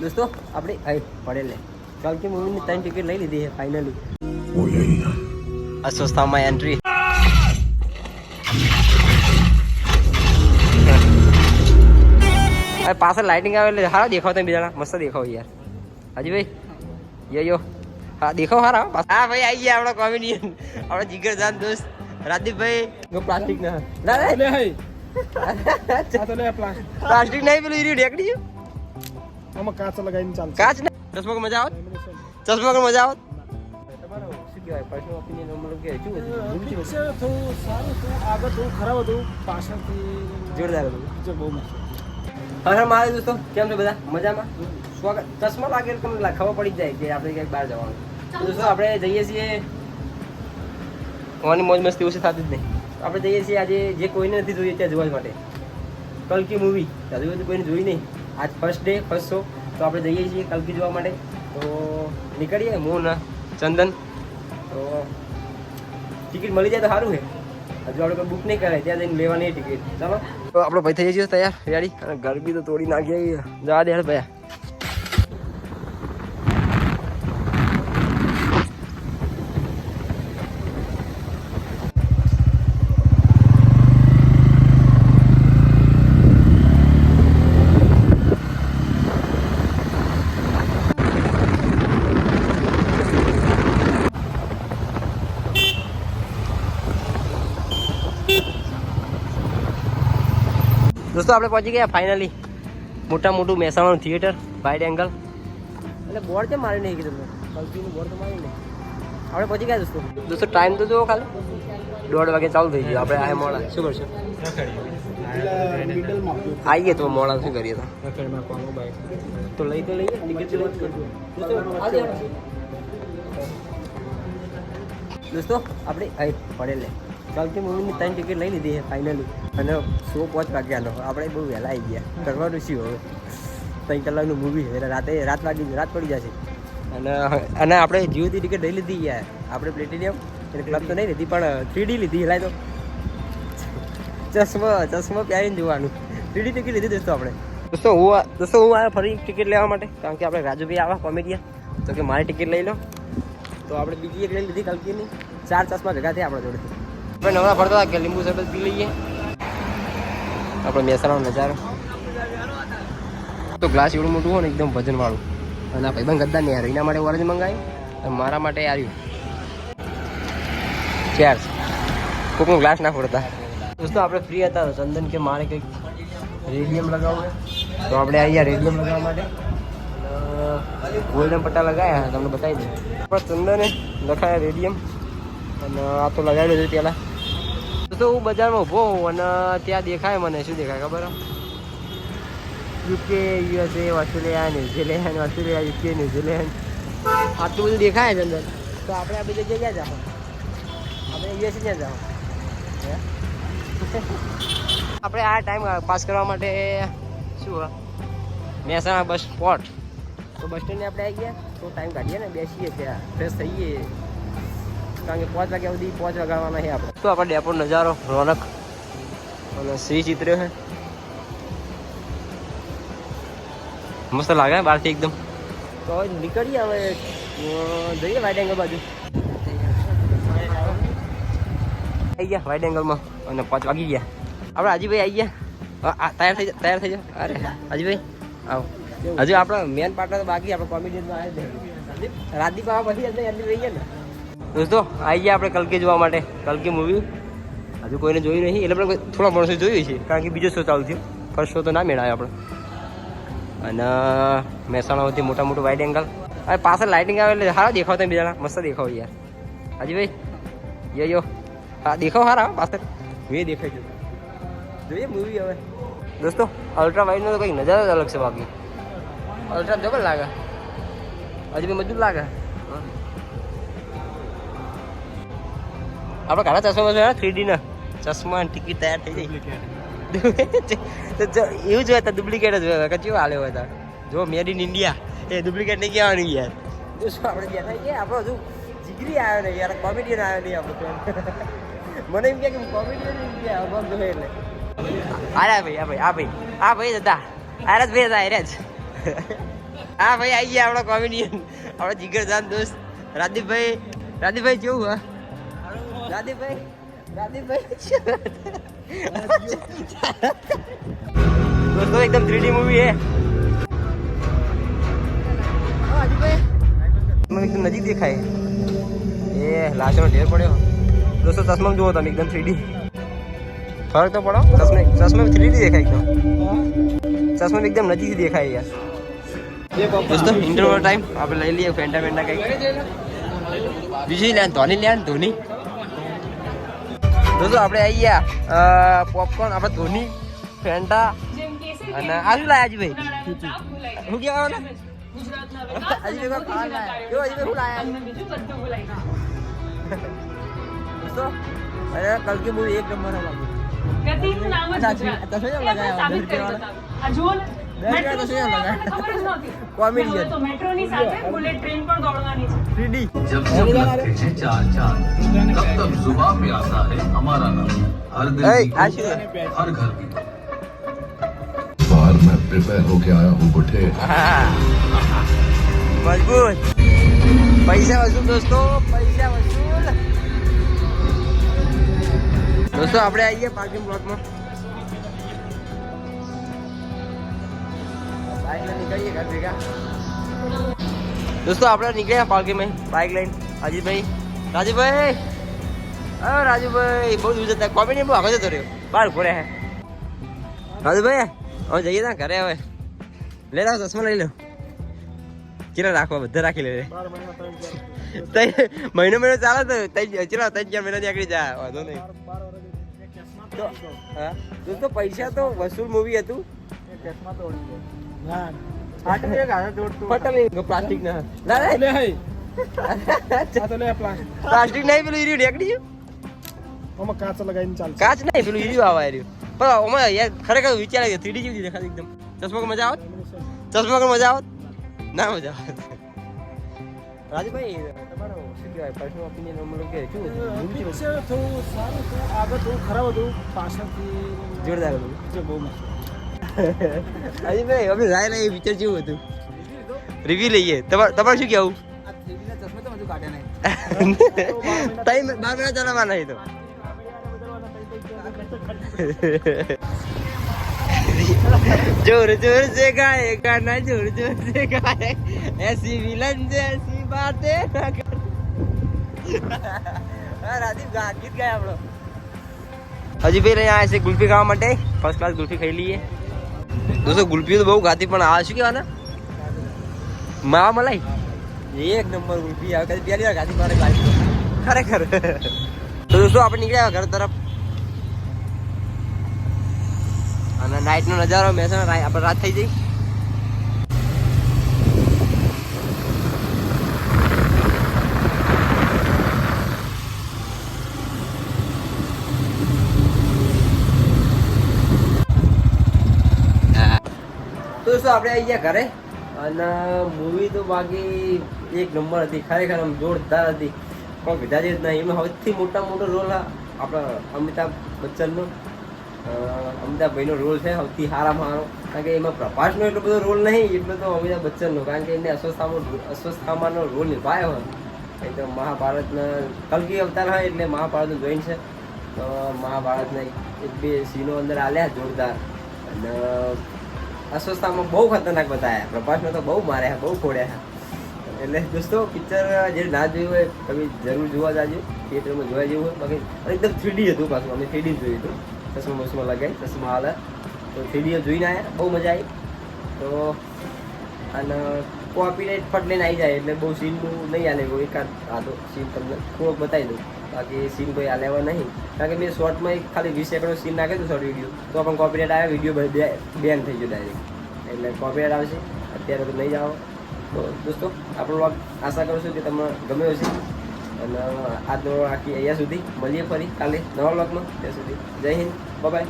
દોસ્તો આપણે આવી પડે કાલ કે મૂવીની ત્રણ ટિકિટ લઈ લીધી છે ફાઇનલી અસ્વસ્થામાં એન્ટ્રી અરે પાછળ લાઇટિંગ આવે એટલે હારા દેખાવ તમે બીજાના મસ્ત દેખાવ યાર. હાજી ભાઈ યો યો. હા દેખાવ હારા હા. ભાઈ આવી ગયા આપણો કોમેડિયન આપણો જીગરજાન દોસ્ત રાજદીપભાઈ. નો. પ્લાસ્ટિક ના. ના પ્લાસ્ટિક નહીં પેલું ઈરી ઢેકડી આમાં કાચ લગાવીને ચાલશે. કાચ ને? ચશ્મા કે મજા આવત? ચશ્મા કે મજા આવત? તમારો શું કહેવાય પર્સનલ ઓપિનિયન મતલબ કે શું હતું થોડું સારું. હતું આગળ થોડું ખરાબ હતું પાછળથી જોરદાર હતું પિક્ચર બહુ મસ્ત હા મારે દોસ્તો કેમ છો બધા? મજામાં? સ્વાગત. ચશ્મા લાગે તમને ખબર પડી જ જાય કે આપણે ક્યાંક બહાર જવાનું. દોસ્તો આપણે જઈએ છીએ. હોવાની મોજ મસ્તી ઓછી થતી જ નહીં. આપણે જઈએ છીએ આજે જે કોઈને નથી જોઈએ ત્યાં જોવા માટે. કલકી મૂવી. બધું કોઈને જોઈ નહીં. આજ ફર્સ્ટ ડે ફર્સ્ટ શો તો આપણે જઈએ છીએ કલકી જોવા માટે. તો નીકળીએ, હું, ના, ચંદન. તો ટિકિટ મળી જાય તો સારું છે. હજુ આપણે બુક નહીં કરાય, ત્યાં જઈને લેવાની ટિકિટ ચાલો. તો આપણે ભાઈ થઈ જઈએ તૈયાર, રેડી. અને ગરબી તો તોડી નાખી જવા દે ભાઈ. દોસ્તો આપણે પહોંચી ગયા ફાઇનલી મોટા મોટું મહેસાણાનું થિયેટર વાઇડ એંગલ એટલે બોર્ડ કેમ મારી નહીં કીધું કલ્પીનું બોર્ડ તો મારી નહીં આપણે પહોંચી ગયા દોસ્તો? દોસ્તો ટાઈમ તો જુઓ ખાલી. દોઢ વાગે ચાલુ થઈ ગયું. આપણે આ મોડા. શું કરશું? આવીએ તો મોડા શું કરીએ તો. લઈ તો લઈએ. ટિકિટ દોસ્તો આપણે આઈ કાલથી મૂવીની ત્રણ ટિકિટ લઈ લીધી છે ફાઇનલી અને શો પાંચ વાગ્યાનો. આપણે બહુ વહેલા આવી ગયા. કરવાનું શું હવે? ત્રણ કલાકનું મૂવી છે. એટલે રાતે રાત વાગી રાત પડી જશે. અને અને આપણે જીઓથી ટિકિટ લઈ લીધી યાર આપણે પ્લેટિનિયમ એટલે ક્લબ તો નહીં લીધી, પણ થ્રીડી લીધી લાય તો. ચશ્મા ચશ્મા પહેરીને જોવાનું. થ્રીડી ટિકિટ લીધી દોસ્તો આપણે. દોસ્તો હું દોસ્તો હું આવ્યો ફરી ટિકિટ લેવા માટે? કારણ કે આપણે રાજુભાઈ આવા કોમેડિયા તો કે મારી ટિકિટ લઈ લો. તો આપણે બીજી એક લઈ લીધી કલકીની. ચાર ચશ્મા ભેગા થયા આપણા જોડે. આપણે નવરા પડતા હતા કે લીંબુ શરબત પી લઈએ આપણે મહેસાણાનો નજારો તો ગ્લાસ એવડું મોટું હોય ને એકદમ વજનવાળું અને આ ભાઈબંધ ગદ્દા નહીં યાર એના માટે ઓરેન્જ મંગાવી મારા માટે આવ્યું ચેર્સ કોકનો ગ્લાસ ના ફોડતા દોસ્તો આપણે ફ્રી હતા ચંદન કે મારે કંઈક રેડિયમ લગાવવું તો આપણે અહીંયા રેડિયમ લગાવવા માટે ગોલ્ડન પટ્ટા લગાવ્યા તમને બતાવી દઉં પણ ચંદને લખાયા રેડિયમ અને આ તો લગાવેલું છે પહેલાં તો હું બજારમાં ઊભો હોઉં અને ત્યાં દેખાય મને. શું દેખાય ખબર? UK, USA, Australia, New Zealand, Australia, UK, New Zealand. આટલું બધું દેખાય છે અંદર. તો આપણે આ બધી જગ્યાએ જાઓ. આપણે યુએસએ ક્યાં જાઓ? આપણે આ ટાઈમ પાસ કરવા માટે શું? મહેસાણા બસ સ્પોટ તો બસ સ્ટેન્ડે આપણે આવી ગયા. તો ટાઈમ કાઢીએ ને, બેસીએ ત્યાં. ફ્રેશ થઈએ. કારણ કે પાંચ વાગ્યા સુધી પાંચ વાગવાના છે આપણે. તો આપણે ડેપો નજારો રોનક અને શ્રી ચિત્ર છે. મસ્ત લાગે ને બહારથી એકદમ. તો નીકળીએ હવે જઈએ વાઇડ એંગલ બાજુ. આવી ગયા વાઇડ એંગલમાં અને પાંચ વાગી ગયા. આપણે હાજીભાઈ આવી ગયા. આ, તૈયાર થઈ જાય તૈયાર થઈ જાઓ અરે હાજીભાઈ આવો. હજુ આપણો મેન પાર્ટનર બાકી આપણે કોમેડિયનમાં આવે છે. આવા પછી એમની રહીએ ને દોસ્તો આવી ગયા આપણે કલકી જોવા માટે કલકી મૂવી હજુ કોઈને જોયું નહીં એટલે પણ થોડા માણસો જોયું છે કારણ કે બીજો શો ચાલુ થયો. ફર્સ્ટ શો તો ના મેળાય આપણે. અને મહેસાણાથી મોટા મોટું વાઇડ એંગલ અને પાછળ લાઇટિંગ આવે એટલે સારા દેખાવ તમે બીજાના મસ્ત દેખાવ યાર. હાજી ભાઈ યો યો. હા દેખાવ સારા પાછળ. મેં દેખાય છે. જોઈએ મૂવી હવે. દોસ્તો અલ્ટ્રા વાઇડનો તો કંઈક નજારો જ અલગ છે બાકી. અલ્ટ્રા જબર લાગે. હજી ભાઈ મજબૂત લાગે. આપણે ઘણા ચશ્મા છે થ્રી ડી ના? ચશ્મા ટિકિટ તૈયાર થઈ જાય એવું જ હોય તો ડુપ્લિકેટ જ હોય. કચ્યું હાલે હોય તો? જો મેડ ઇન ઇન્ડિયા એ ડુપ્લિકેટ નહીં કહેવાનું યાર. શું આપણે બેઠા છીએ આપણો હજુ જીગરી આવ્યો ને યાર. કોમેડિયન આવ્યો નહીં આપણો મને એમ કે કોમેડિયન ઇન્ડિયા અભાવ જોઈએ એટલે. અરે ભાઈ આ ભાઈ આ ભાઈ. આ ભાઈ હતા. આરસ ભાઈ હતા આર્યા જ. હા ભાઈ આવી ગયા આપણો કોમેડિયન આપણો જીગરજાન દોસ્ત. રાદીપભાઈ રાદીપભાઈ કેવું હા? રાદીપભાઈ રાદીપભાઈ દોસ્તો એકદમ થ્રીડી મૂવી હે. મને એકદમ નજીક દેખાય. એ લાશનો ઢેર પડ્યો. દોસ્તો ચશ્મા જુઓ તમે એકદમ થ્રીડી ફરક તો પડો ચશ્મા ચશ્મા થ્રીડી દેખાય એકદમ. ચશ્મા એકદમ નજીક દેખાય યાર. દોસ્તો ઇન્ટરવલ ટાઈમ આપણે લઈ લઈએ ફેન્ટા ફેન્ટા કંઈક. બીજી લે ધોની લે ધોની. દોસ્તો આપણે આવી ગયા પોપકોર્ન આપણે ધોની ફેન્ટા અને આ શું લાયા ભાઈ. શું કહેવા ને હજી ભેગો ખાવા હજી ભેગું લાયા દોસ્તો અરે કલકી મૂવી એક નંબર નામ અચ્છા, ગુજરાત. તો શું એમ એ આપણે લગાવ્યા? સાબિત કરી દસ બતાવ્યું. આ જુઓ ને, દસ રૂપિયા તો શું એમ મેટ્રો લગાવ્યા? ખબર જ નહોતી. Comedian. તો મેટ્રોની સાથે બુલેટ ટ્રેન પણ દોડવાની છે થ્રીડી जब जब लगते हैं चार चांद तब तब जुबा पे आता है हमारा नाम हर दिल Hey, की Ashu. हर घर की बाहर मैं प्रिपेयर होके आया हूँ बुढ़े મજબૂત પૈસા વસૂલ દોસ્તો પૈસા વસૂલ દોસ્તો આપણે આવીએ પાર્કિંગ પ્લોટમાં લઈને નીકળીએ ઘર ભેગા દોસ્તો આપણે નીકળ્યા ભાઈ બાઇક લઈને. રાજીભાઈ. રાજુભાઈ! હા રાજુભાઈ બહુ દૂર જતા. કોમેડી બહુ આગળ જતો રહ્યો. બહાર ઘોડે હે રાજુભાઈ હવે જઈએ ના ઘરે હવે. લઈ લો ચશ્મા લઈ લો. કેટલા રાખવા? બધા રાખી લે મહિના મહિનો ચાલે તો ચલા ત્રણ ચાર મહિના નીકળી જાય વાંધો નહીં. તો હા દોસ્તો પૈસા તો વસૂલ મૂવી હતું. એક કેસમાં તો ના. આટલું એક હાથે દોડતું પટલ પ્લાસ્ટિક ના. ના ના. લે આ તો લે પ્લાન પ્લાસ્ટિક. નહીં પેલું ઈર્યું રેકડી આમાં કાચ લગાવીને ચાલશે. કાચ નહીં પેલું ઈર્યું આવા ઈર્યું પણ ઓમાં યાર ખરેખર વિચાર આવ્યો થ્રીડી જેવી દેખાતી એકદમ? ચશ્મા મજા આવત ચશ્મા મજા આવત ના મજા આવત રાજુભાઈ તમારો શું કહેવાય પર્સનલ ઓપિનિયન મતલબ કે શું? થોડું સારું હતું આગળ થોડું ખરાબ હતું પાછળથી જોરદાર હતું. બહુ મસ્ત. હજી ભાઈ અમે રાય લઈએ પિક્ચર જેવું હતું રિવ્યુ લઈએ તમારે તમારે શું કહેવું ટાઈમ બાર મહિના ચલાવવાના છે તો जोर जोर से गाए गाना जोर जोर से गाए ऐसी विलन जैसी बातें ना कर હા, રાજીવ ગા ગીત ગાય આપણો હજી ભાઈ અહીંયા આવ્યા છે ગુલ્ફી ખાવા માટે ફર્સ્ટ ક્લાસ ગુલ્ફી ખાઈ લઈએ દોસ્તો ગુલ્ફી તો બહુ ખાધી પણ આ શું કહેવાના? માવા મલાઈ? એક નંબર ગુલ્ફી આવે કદી પહેલી વાર ખાધી મારે ખાધી. ખરેખર. તો દોસ્તો આપણે નીકળ્યા ઘર તરફ. અને નાઇટનો નજારો મહેસાણા આપણે રાત થઈ જઈ દોસ્તો આપણે આવી ગયા ઘરે? અને મૂવી તો બાકી એક નંબર હતી, ખરેખર આમ જોરદાર હતી. કોઈ વિધા જ નહીં, એમાં સૌથી મોટા મોટો રોલ આપણા અમિતાભ બચ્ચનનો. અમિતાભભાઈનો રોલ છે, સૌથી સારામાં સારો કારણ કે એમાં પ્રભાસનો એટલો બધો રોલ નહીં, એટલો તો અમિતાભ બચ્ચનનો. કારણ કે એને અસ્વસ્થામાં અસ્વસ્થામાંનો રોલ નિભાયો હોય એ તો મહાભારતના કલકી અવતાર હોય એટલે મહાભારતનું જોઈન છે. તો મહાભારતના એક બે સીનો અંદર આલ્યા, જોરદાર. અને અસ્વસ્થામાં બહુ ખતરનાક બતાવ્યા પ્રભાસમાં તો બહુ માર્યા, બહુ ખોડ્યા એટલે દોસ્તો, પિક્ચર જે ના જોયું હોય, તમે જરૂર જોવા જાજો. થિયેટરમાં જોવા જેવું હોય, બાકી એકદમ થ્રીડી હતું પાછું. અમે થ્રીડી જોયું હતું. ચશ્મા બસમાં લગાવી, ચશ્મા હાલ તો થ્રીડી જોઈને આવ્યા બહુ મજા આવી. તો, અને કોપીરાઇટ ફટ લઈને આવી જાય, એટલે બહુ સીનનું નહીં આલે એકાદ આ તો સીન તમને. થોડોક બતાવી દઉં. બાકી સીન કોઈ આ લેવા નહીં. કારણ કે મેં શોર્ટમાં એક ખાલી વીસ સેકન્ડનો સીન નાખે તો શોર્ટ વીડિયો તો પણ કોપીરાઇટ આવે વીડિયો બેન થઈ ગયો ડાયરેક્ટ એટલે કોપીરાઇટ આવશે અત્યારે તો નહીં જાઓ તો દોસ્તો, આપણો વ્લોગ આશા કરું છું કે તમને ગમ્યો હશે. અને આજનો આખી અહીંયા સુધી. મળીએ ફરી કાલે નવા વ્લોગમાં ત્યાં સુધી જય હિન્દ. બાય